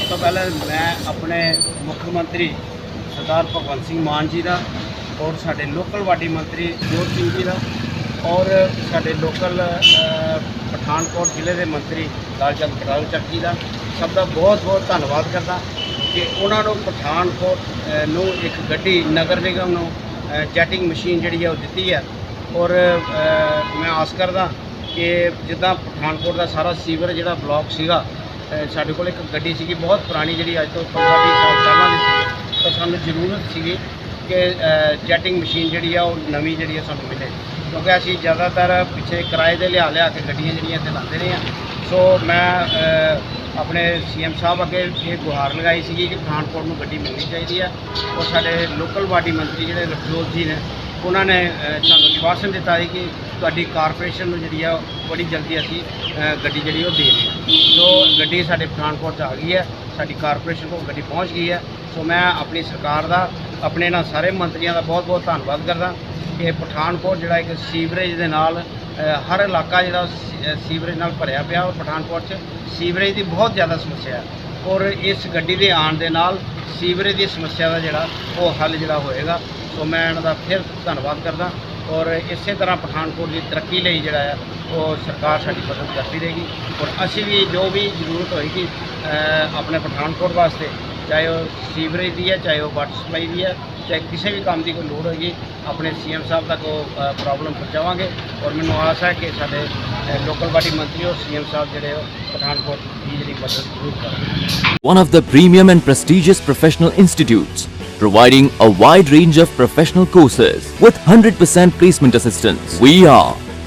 ਸਭ ਤੋਂ ਪਹਿਲਾਂ ਮੈਂ ਆਪਣੇ ਮੁੱਖ ਮੰਤਰੀ ਸਰਦਾਰ ਭਗਵੰਤ ਸਿੰਘ ਮਾਨ ਜੀ ਦਾ ਔਰ ਸਾਡੇ ਲੋਕਲ ਵਾਡੀ ਮੰਤਰੀ ਜੋਤ ਸਿੰਘ ਜੀ ਦਾ ਔਰ ਸਾਡੇ ਲੋਕਲ ਪਠਾਨਕੋਟ ਜ਼ਿਲ੍ਹੇ ਦੇ ਮੰਤਰੀ ਲਾਲਚੰਦ ਕਟਾਰੂ ਚੱਕ ਜੀ ਦਾ ਸਭ ਦਾ ਬਹੁਤ ਬਹੁਤ ਧੰਨਵਾਦ ਕਰਦਾ ਕਿ ਉਹਨਾਂ ਨੂੰ ਪਠਾਨਕੋਟ ਨੂੰ ਇੱਕ ਗੱਡੀ ਨਗਰ ਨਿਗਮ ਨੂੰ ਅ, ਜੈਟਿੰਗ ਮਸ਼ੀਨ ਜਿਹੜੀ ਹੈ ਉਹ ਦਿੱਤੀ ਹੈ। ਔਰ ਮੈਂ ਆਸ ਕਰਦਾ ਕਿ ਜਿੱਦਾਂ ਪਠਾਨਕੋਟ ਦਾ ਸਾਰਾ ਸੀਵਰ ਜਿਹੜਾ ਬਲਾਕ ਸੀਗਾ ਸਾਡੇ ਕੋਲ ਇੱਕ ਗੱਡੀ ਸੀਗੀ ਬਹੁਤ ਪੁਰਾਣੀ ਜਿਹੜੀ ਅੱਜ ਤੋਂ 15 20 ਸਾਲ ਪਹਿਲਾਂ ਦੀ ਸੀ ਤਾਂ ਸਾਨੂੰ ਜ਼ਰੂਰਤ ਸੀਗੀ ਕਿ ਅ, ਜੈਟਿੰਗ ਮਸ਼ੀਨ ਜਿਹੜੀ ਆ ਉਹ ਨਵੀਂ ਜਿਹੜੀ ਆ ਸਾਨੂੰ ਮਿਲੇ। ਕਿਉਂਕਿ ਅਸੀਂ ਜ਼ਿਆਦਾਤਰ ਪਿੱਛੇ ਕਿਰਾਏ ਦੇ ਲਿਆ ਲਿਆ ਕੇ ਗੱਡੀਆਂ ਜਿਹੜੀਆਂ ਇੱਥੇ ਲਾਉਂਦੇ ਰਹੇ ਹਾਂ। ਸੋ ਮੈਂ ਅ, ਆਪਣੇ ਸੀਐਮ ਸਾਹਿਬ ਅੱਗੇ ਇਹ ਗੁਹਾਰ ਲਗਾਈ ਸੀਗੀ ਕਿ ਪਠਾਨਕੋਟ ਨੂੰ ਗੱਡੀ ਮਿਲਣੀ ਚਾਹੀਦੀ ਹੈ ਔਰ ਸਾਡੇ ਲੋਕਲ ਬਾਡੀ ਮੰਤਰੀ ਜਿਹੜੇ ਲਖਜੋਤ ਜੀ ਨੇ ਉਹਨਾਂ ਨੇ ਸਾਨੂੰ ਵਿਸ਼ਵਾਸਨ ਦਿੱਤਾ ਹੈ ਕਿ ਤੁਹਾਡੀ ਕਾਰਪੋਰੇਸ਼ਨ ਨੂੰ ਜਿਹੜੀ ਆ ਬੜੀ ਜਲਦੀ ਅਸੀਂ ਗੱਡੀ ਜਿਹੜੀ ਉਹ ਦੇ ਰਹੇ ਹਾਂ ਗੱਡੀ ਸਾਡੇ ਪਠਾਨਕੋਟ 'ਚ ਆ ਗਈ ਹੈ, ਸਾਡੀ ਕਾਰਪੋਰੇਸ਼ਨ ਕੋਲ ਗੱਡੀ ਪਹੁੰਚ ਗਈ ਹੈ। ਸੋ ਮੈਂ ਆਪਣੀ ਸਰਕਾਰ ਦਾ, ਆਪਣੇ ਇਹਨਾਂ ਸਾਰੇ ਮੰਤਰੀਆਂ ਦਾ ਬਹੁਤ ਬਹੁਤ ਧੰਨਵਾਦ ਕਰਦਾ। ਕਿ ਪਠਾਨਕੋਟ ਜਿਹੜਾ ਇੱਕ ਸੀਵਰੇਜ ਦੇ ਨਾਲ ਹਰ ਇਲਾਕਾ ਜਿਹੜਾ ਸੀ- ਸੀਵਰੇਜ ਨਾਲ ਭਰਿਆ ਪਿਆ ਔਰ ਪਠਾਨਕੋਟ 'ਚ, ਸੀਵਰੇਜ ਦੀ ਬਹੁਤ ਜ਼ਿਆਦਾ ਸਮੱਸਿਆ ਹੈ। ਔਰ ਇਸ ਗੱਡੀ ਦੇ ਆਉਣ ਦੇ ਨਾਲ ਸੀਵਰੇਜ ਦੀ ਸਮੱਸਿਆ ਦਾ ਜਿਹੜਾ ਉਹ ਹੱਲ ਜਿਹੜਾ ਹੋਏਗਾ, ਸੋ ਮੈਂ ਇਹਨਾਂ ਦਾ ਫਿਰ ਧੰਨਵਾਦ ਕਰਦਾ। ਔਰ ਇਸੇ ਤਰ੍ਹਾਂ ਪਠਾਨਕੋਟ ਦੀ ਤਰੱਕੀ ਲਈ ਜਿਹੜਾ ਹੈ ਉਹ ਸਰਕਾਰ ਸਾਡੀ ਮਦਦ ਕਰਦੀ ਰਹੇਗੀ ਔਰ ਅਸੀਂ ਵੀ ਜੋ ਵੀ ਜ਼ਰੂਰਤ ਹੋਏਗੀ ਅ, ਆਪਣੇ ਪਠਾਨਕੋਟ ਵਾਸਤੇ ਚਾਹੇ ਉਹ ਸੀਵਰੇਜ ਦੀ ਹੈ ਚਾਹੇ ਉਹ ਵਾਟਰ ਸਪਲਾਈ ਦੀ ਹੈ ਚਾਹੇ ਕਿਸੇ ਵੀ ਕੰਮ ਦੀ ਕੋਈ ਲੋੜ ਹੋਏਗੀ ਆਪਣੇ ਸੀਐਮ ਸਾਹਿਬ ਤੱਕ ਉਹ ਪ੍ਰੋਬਲਮ ਪਹੁੰਚਾਵਾਂਗੇ ਔਰ ਮੈਨੂੰ ਆਸ ਹੈ ਕਿ ਸਾਡੇ ਲੋਕਲ ਬਾਡੀ ਮੰਤਰੀ ਔਰ ਸੀਐਮ ਸਾਹਿਬ ਜਿਹੜੇ ਉਹ ਪਠਾਨਕੋਟ ਦੀ ਜਿਹੜੀ ਮਦਦ ਜ਼ਰੂਰ ਕਰਨਗੇ one of the premium and prestigious professional institutes, providing a wide range of professional courses with 100% placement assistance. We are